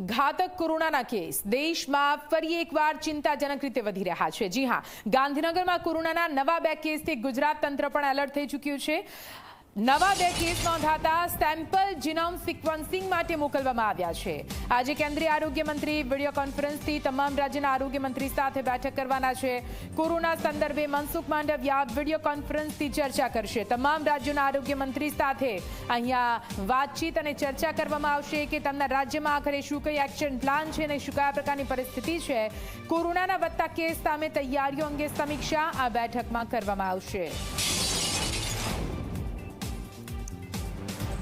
ઘાતક કોરોનાના કેસ. દેશમાં ફરી એકવાર ચિંતાજનક રીતે વધી રહ્યા છે. જી હા, ગાંધીનગરમાં કોરોનાના નવા બે કેસથી ગુજરાત તંત્ર પણ એલર્ટ થઈ ચૂક્યું છે. નવા બે કેસ નોંધાતા સેમ્પલ જીનોમ સિક્વન્સિંગ માટે મોકલવામાં આવ્યા છે. આજે કેન્દ્રીય આરોગ્ય મંત્રી વીડિયો કોન્ફરન્સથી તમામ રાજ્યના આરોગ્ય મંત્રી સાથે બેઠક કરવાના છે. કોરોના સંદર્ભે મનસુખ માંડવિયા વીડિયો કોન્ફરન્સથી ચર્ચા કરશે. તમામ રાજ્યોના આરોગ્ય મંત્રી સાથે અહીંયા વાતચીત અને ચર્ચા કરવામાં આવશે કે તેમના રાજ્યમાં આખરે શું કઈ એક્શન પ્લાન છે અને શું કયા પ્રકારની પરિસ્થિતિ છે. કોરોનાના વધતા કેસ સામે તૈયારીઓ અંગે સમીક્ષા આ બેઠકમાં કરવામાં આવશે.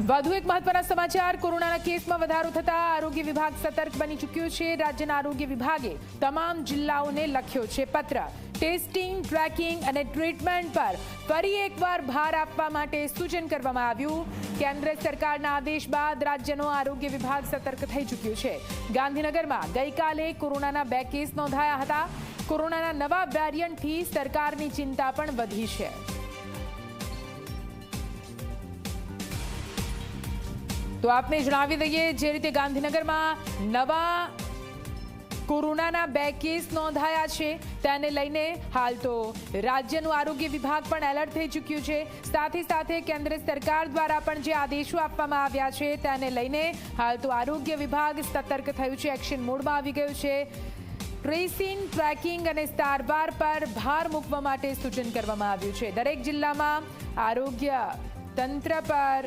વધુ એક મહત્વના સમાચાર. કોરોનાના કેસમાં વધારો થતા આરોગ્ય વિભાગ સતર્ક બની ચૂક્યું છે. રાજ્યના આરોગ્ય વિભાગે તમામ જિલ્લાઓને લખ્યો છે પત્ર. ટેસ્ટિંગ, ટ્રેકિંગ અને ટ્રીટમેન્ટ પર ફરી એકવાર ભાર આપવા માટે સૂચન કરવામાં આવ્યું. કેન્દ્ર સરકારના આદેશ બાદ રાજ્યનો આરોગ્ય વિભાગ સતર્ક થઈ ચૂક્યું છે. ગાંધીનગરમાં ગઈકાલે કોરોનાના બે કેસ નોંધાયા હતા. કોરોનાના નવા વેરિયન્ટથી સરકારની ચિંતા પણ વધી છે. તો આપને જણાવી દઈએ, જે રીતે ગાંધીનગરમાં નવા કોરોનાના બે કેસ નોંધાયા છે, તેને લઈને હાલ તો રાજ્યનું આરોગ્ય વિભાગ પણ એલર્ટ થઈ ચૂક્યું છે. સાથે સાથે કેન્દ્ર સરકાર દ્વારા પણ જે આદેશો આપવામાં આવ્યા છે, તેને લઈને હાલ તો આરોગ્ય વિભાગ સતર્ક થયું છે, એક્શન મોડમાં આવી ગયું છે. ટ્રેસિંગ, ટ્રેકિંગ અને સારવાર પર ભાર મૂકવા માટે સૂચન કરવામાં આવ્યું છે. દરેક જિલ્લામાં આરોગ્ય તંત્ર પર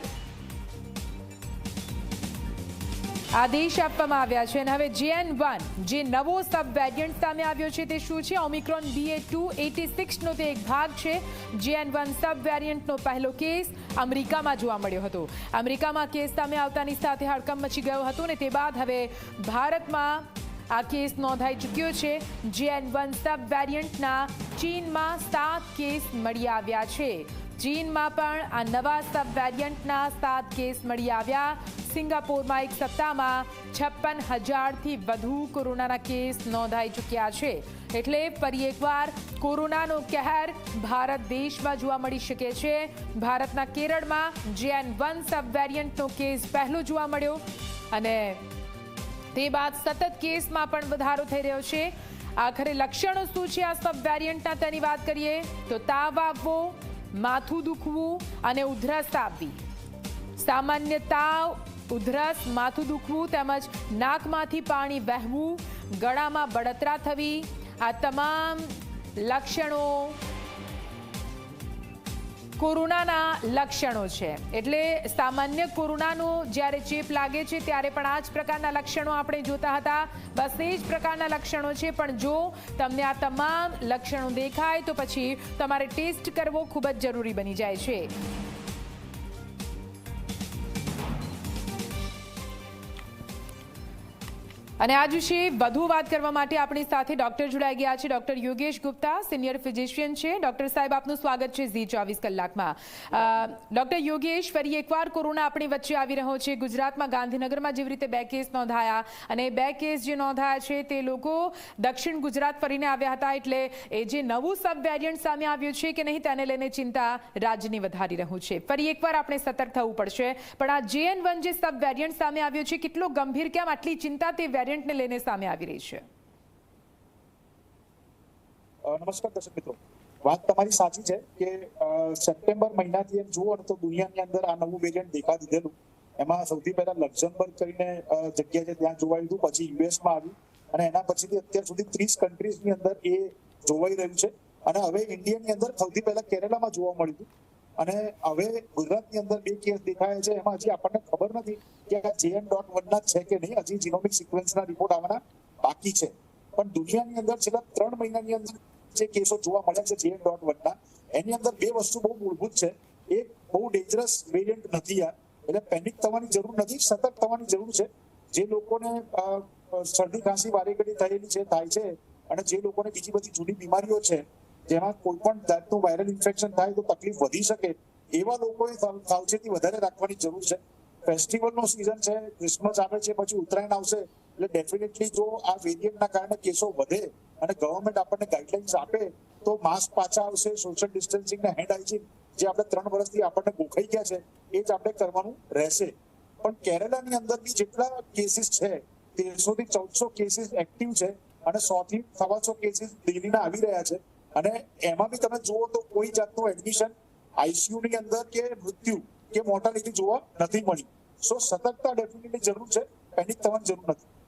આદેશ આપવામાં આવ્યા છે અને હવે જેએન વન જે નવો સબ વેરિયન્ટ સામે આવ્યો છે, તે શું છે? ઓમિક્રોન બીએ ટુ એટી સિક્સનો તે એક ભાગ છે. જેએન વન સબ વેરિયન્ટનો પહેલો કેસ અમેરિકામાં જોવા મળ્યો હતો. અમેરિકામાં કેસ સામે આવતાની સાથે હડકંપ મચી ગયો હતો અને તે બાદ હવે ભારતમાં આ કેસ નોંધાઈ ચૂક્યો છે. જેએન વન સબ વેરિયન્ટના ચીનમાં સાત કેસ મળી આવ્યા છે. ચીનમાં પણ આ નવા સબ વેરિયન્ટના સાત કેસ મળી આવ્યા. સિંગાપોરમાં એક સપ્તાહમાં છપ્પન હજારથી વધુ કોરોનાના કેસ નોંધાઈ ચૂક્યા છે. એટલે ફરી એકવાર કોરોનાનો કહેર ભારત દેશમાં જોવા મળી શકે છે. ભારતના કેરળમાં જેએન વન સબ વેરિયન્ટનો કેસ પહેલો જોવા મળ્યો અને તે બાદ સતત કેસમાં પણ વધારો થઈ રહ્યો છે. આખરે લક્ષણો શું છે આ સબ વેરિયન્ટના તેની વાત કરીએ તો તાવ આવવો માથું દુખવું અને ઉધરસ આવવી સામાન્ય તાવ ઉધરસ માથું દુખવું તેમજ નાકમાંથી પાણી વહેવું, ગળામાં બળતરા થવી, આ તમામ લક્ષણો કોરોનાના લક્ષણો છે. એટલે સામાન્ય કોરોનાનું જ્યારે ચેપ લાગે છે, ત્યારે પણ આ જ પ્રકારના લક્ષણો આપણે જોતા હતા. બસ એ જ પ્રકારના લક્ષણો છે, પણ જો તમને આ તમામ લક્ષણો દેખાય, તો પછી તમારે ટેસ્ટ કરવો ખૂબ જ જરૂરી બની જાય છે. અને આજ વિશે વધુ વાત કરવા માટે આપણી સાથે ડોક્ટર જોડાઈ ગયા છે. Doctor Yogesh Gupta, senior physician છે. ડોક્ટર સાહેબ, આપનું સ્વાગત છે ઝી ચોવીસ કલાકમાં. ડોક્ટર યોગેશ, ફરી એકવાર કોરોના આપણી વચ્ચે આવી રહ્યો છે. ગુજરાતમાં ગાંધીનગરમાં જેવી રીતે બે કેસ નોંધાયા અને બે કેસ જે નોંધાયા છે તે લોકો દક્ષિણ ગુજરાત ફરીને આવ્યા હતા એટલે એ જે નવું સબ વેરિયન્ટ સામે આવ્યું છે કે નહીં તેને લઈને ચિંતા રાજ્યની વધારી રહ્યું છે. ફરી એકવાર આપણે સતર્ક થવું પડશે. પણ આ જેએન વન જે સબ વેરિયન્ટ સામે આવ્યો છે, કેટલો ગંભીર, કેમ આટલી ચિંતા તે વેરિયન્ટ વેરિયન્ટને લઈને સામે આવી રહી છે. નમસ્કાર દર્શક મિત્રો. વાત તમારી સાચી છે કે સપ્ટેમ્બર મહિનાથી એમ જુઓ તો દુનિયાની અંદર આ નવું વેરિયન્ટ દેખા દીધેલું. એમાં સૌથી પહેલા લક્ઝમબર્ગ કરીને જગ્યા છે ત્યાં જોવાયું હતું પછી યુએસમાં આવ્યું અને એના પછીથી અત્યાર સુધી ત્રીસ કન્ટ્રીઝની અંદર એ જોવાઈ રહ્યું છે. અને હવે ઇન્ડિયાની અંદર સૌથી પહેલા કેરેલામાં જોવા મળ્યું. અને હવે ગુજરાતની અંદર બે કેસ દેખાયા છે. એમાં હજી આપણને ખબર નથી કે આ જેએન ડોટ વનના છે કે નહીં. હજી જીનોમિક સિક્વન્સના રિપોર્ટ આવવાના બાકી છે. પણ દુનિયાની અંદર છેલ્લા ત્રણ મહિનાની અંદર જે કેસો જોવા મળ્યા છે જેએન ડોટ વનના એની અંદર બે વસ્તુ બહુ મૂળભૂત છે. એક, બહુ ડેન્જરસ વેરિયન્ટ નથી આ. એટલે પેનિક થવાની જરૂર નથી સતર્ક થવાની જરૂર છે. જે લોકોને શરદી ખાંસી વારેઘડી થયેલી છે, થાય છે, અને જે લોકોને બીજી બધી જૂની બીમારીઓ છે જેમાં કોઈ પણ જાતનું વાયરલ ઇન્ફેક્શન થાય તો તકલીફ વધી શકે. એવા લોકોએ સાવચેતી વધારે રાખવાની જરૂર છે. ફેસ્ટિવલનો સિઝન છે ક્રિસમસ આવે છે, પછી ઉત્તરાયણ આવશે, એટલે ડેફિનેટલી જો આ વેરિયન્ટના કારણે કેસો વધે અને ગવર્મેન્ટ આપણને ગાઈડલાઇન્સ આપે, તો માસ્ક પાછા આવશે સોશિયલ ડિસ્ટન્સિંગ ને હેન્ડ હાઇજીન જે આપણે ત્રણ વર્ષથી આપણને ગોખાઈ ગયા છે, એ જ આપણે કરવાનું રહેશે. પણ કેરેલાની અંદર બી જેટલા કેસીસ છે તેરસો થી ચૌદસો કેસીસ એક્ટિવ છે અને સો થી સવાસો કેસીસ દિલ્હીના આવી રહ્યા છે. અને એમાં બી તમે જુઓ તો કોઈ જાતનું એડમિશન આઈસીયુ ની અંદર કે મૃત્યુ કે મોર્ટાલિટી જોવા નથી મળી. સો સતર્કતા ડેફિનેટલી જરૂર છે. પેનિક થવાની જરૂર નથી.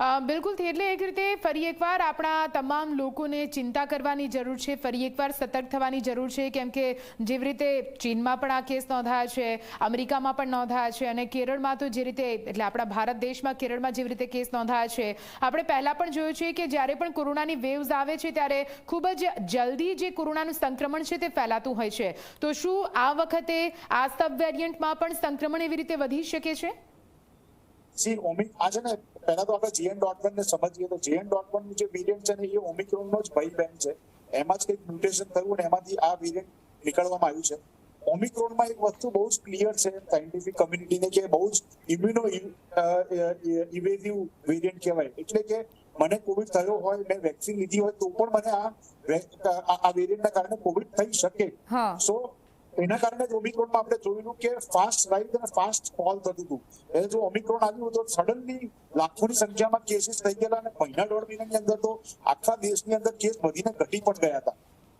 અ, બિલકુલથી એટલે એક રીતે ફરી એકવાર આપણા તમામ લોકોને ચિંતા કરવાની જરૂર છે ફરી એકવાર સતર્ક થવાની જરૂર છે કેમ કે જેવી રીતે ચીનમાં પણ આ કેસ નોંધાયા છે અમેરિકામાં પણ નોંધાયા છે અને કેરળમાં તો જે રીતે એટલે આપણા ભારત દેશમાં કેરળમાં જેવી રીતે કેસ નોંધાયા છે આપણે પહેલાં પણ જોયું છે કે જ્યારે પણ કોરોનાની વેવ્સ આવે છે ત્યારે ખૂબ જ જલ્દી જે કોરોનાનું સંક્રમણ છે તે ફેલાતું હોય છે. તો શું આ વખતે આ સબ વેરિયન્ટમાં પણ સંક્રમણ એવી રીતે વધી શકે છે? પહેલા તો આપણે જીએન ડોટ વન ને સમજીએ તો જીએન ડોટ વનનું જે વેરિયન્ટ છે ને એ ઓમિક્રોન નો જ ભાઈ બેન છે. એમાં જ કંઈક મ્યુટેશન થયું ને એમાંથી આ વેરિયન્ટ નીકળવામાં આવ્યું છે. ઓમિક્રોનમાં એક વસ્તુ બહુ જ ક્લિયર છે સાયન્ટિફિક કમ્યુનિટીને કે બહુ જ ઇમ્યુનો ઇવેઝિવ વેરિયન્ટ કહેવાય. એટલે કે મને કોવિડ થયો હોય મેં વેક્સિન લીધી હોય તો પણ મને આ આ આ વેરિયન્ટના કારણે કોવિડ થઈ શકે. સો એના કારણે જ ઓમિક્રોનમાં આપણે જોયેલું કે ફાસ્ટ રાઇઝ અને ફાસ્ટ ફોલ થતું હતું. એટલે જો ઓમિક્રોન આવ્યું તો સડનલી લાખોની સંખ્યામાં કેસીસ થઈ ગયેલા અને મહિના દોઢ મહિનાની અંદર તો આખા દેશની અંદર કેસ વધીને ઘટી પણ ગયા હતા.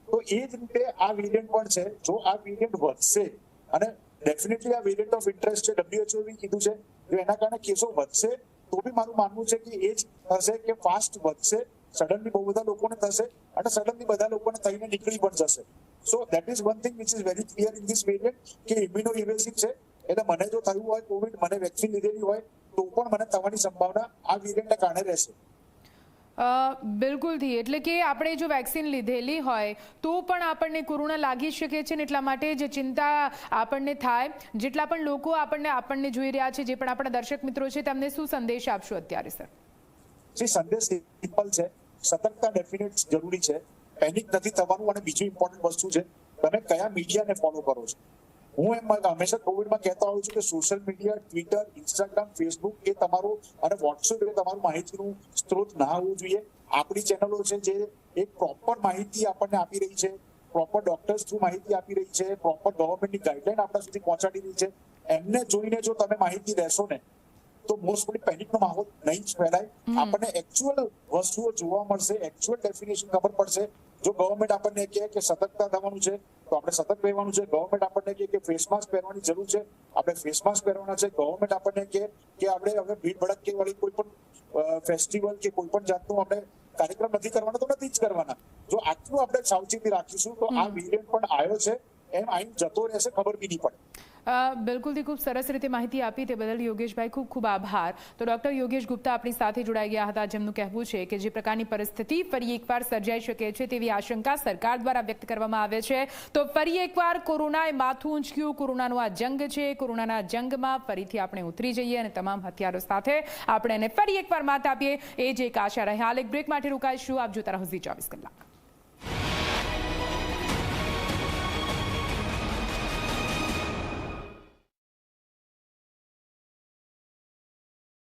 તો એ જ રીતે આ વેરિયન્ટ પણ છે. જો આ વેરિયન્ટ વધશે, અને ડેફિનેટલી આ વેરિયન્ટ ઓફ ઇન્ટરેસ્ટ છે ડબ્લ્યુએચઓ બી કીધું છે, જો એના કારણે કેસો વધશે, તો બી મારું માનવું છે કે એ જ થશે કે ફાસ્ટ વધશે સડનલી બહુ બધા લોકોને થશે, અને સડનલી બધા લોકોને થઈને નીકળી પણ જશે. So that is one thing which is very clear in this variant કે ઇમ્યુનો ઇવેસિવ છે. એટલે મને જો થયું હોય કોવિડ મને વેક્સિન લીધેલી હોય તો પણ મને થવાની સંભાવના આ વેરિયન્ટના કારણે રહેશે. અ, બિલકુલથી એટલે કે આપણે જો વેક્સિન લીધેલી હોય તો પણ આપણને કોરોના લાગી શકે છે ને એટલા માટે જે ચિંતા આપણને થાય જેટલા પણ લોકો આપણને આપણને જોઈ રહ્યા છે જે પણ આપણા દર્શક મિત્રો છે તેમને શું સંદેશ આપશો અત્યારે સર? જે સંદેશ સિમ્પલ છે સતર્કતા ડેફિનેટ જરૂરી છે. પેનિક નથી થવાનું અને બીજું ઇમ્પોર્ટન્ટ વસ્તુ છે તમે કયા મીડિયાને ફોલો કરો છો? હું એમ હંમેશા કોવિડમાં કહેતા હોઉં છું કે social media Twitter Instagram Facebook એ તમારું અને વોટ્સએપ એ તમારું માહિતીનું સ્ત્રોત ના હોવું જોઈએ. આપણી ચેનલો છે જે એક પ્રોપર માહિતી આપણને આપી રહી છે પ્રોપર ડોક્ટર્સ થ્રુ માહિતી આપી રહી છે પ્રોપર ગવર્મેન્ટની ગાઈડલાઈન આપણા સુધી પહોંચાડી રહી છે. એમને જોઈને જો તમે માહિતી લેશો ને તો મોસ્ટલી પેનિકનો માહોલ નહીં જ ફેલાય. આપણને એકચ્યુઅલ વસ્તુઓ જોવા મળશે એકચ્યુઅલ ડેફિનેશન ખબર પડશે. જો ગવર્મેન્ટ આપણને કહે કે સતર્કતા થવાનું છે તો આપણે સતર્ક રહેવાનું છે. ગવર્મેન્ટ આપણને કહે કે ફેસ માસ્ક પહેરવાની જરૂર છે. આપણે ફેસ માસ્ક પહેરવાના છે. ગવર્મેન્ટ આપણને કહે કે આપણે હવે ભીડ ભડક વાળી કોઈ પણ ફેસ્ટિવલ કે કોઈ પણ જાતનું આપણે કાર્યક્રમ નથી કરવાના તો નથી જ કરવાના. જો આટલું આપણે સાવચેતી રાખીશું તો આ વેરિયન્ટ પણ આવ્યો છે. એમ આઈને જતો રહેશે ખબર બી નહીં પડે. બિલકુલથી ખૂબ સરસ રીતે માહિતી આપી તે બદલ યોગેશભાઈ ખૂબ ખૂબ આભાર. તો ડોક્ટર યોગેશ ગુપ્તા આપણી સાથે જોડાઈ ગયા હતા જેમનું કહેવું છે કે જે પ્રકારની પરિસ્થિતિ ફરી એકવાર સર્જાઈ શકે છે તેવી આશંકા સરકાર દ્વારા વ્યક્ત કરવામાં આવે છે. તો ફરી એકવાર કોરોનાએ માથું ઊંચક્યું. કોરોનાનો આ જંગ છે. કોરોનાના જંગમાં ફરીથી આપણે ઉતરી જઈએ અને તમામ હથિયારો સાથે આપણે એને ફરી એકવાર માત આપીએ. એ જ એક આશા રહે. હાલ એક બ્રેક માટે રોકાઈશું. આપ જોતા રહો ચોવીસ કલાક.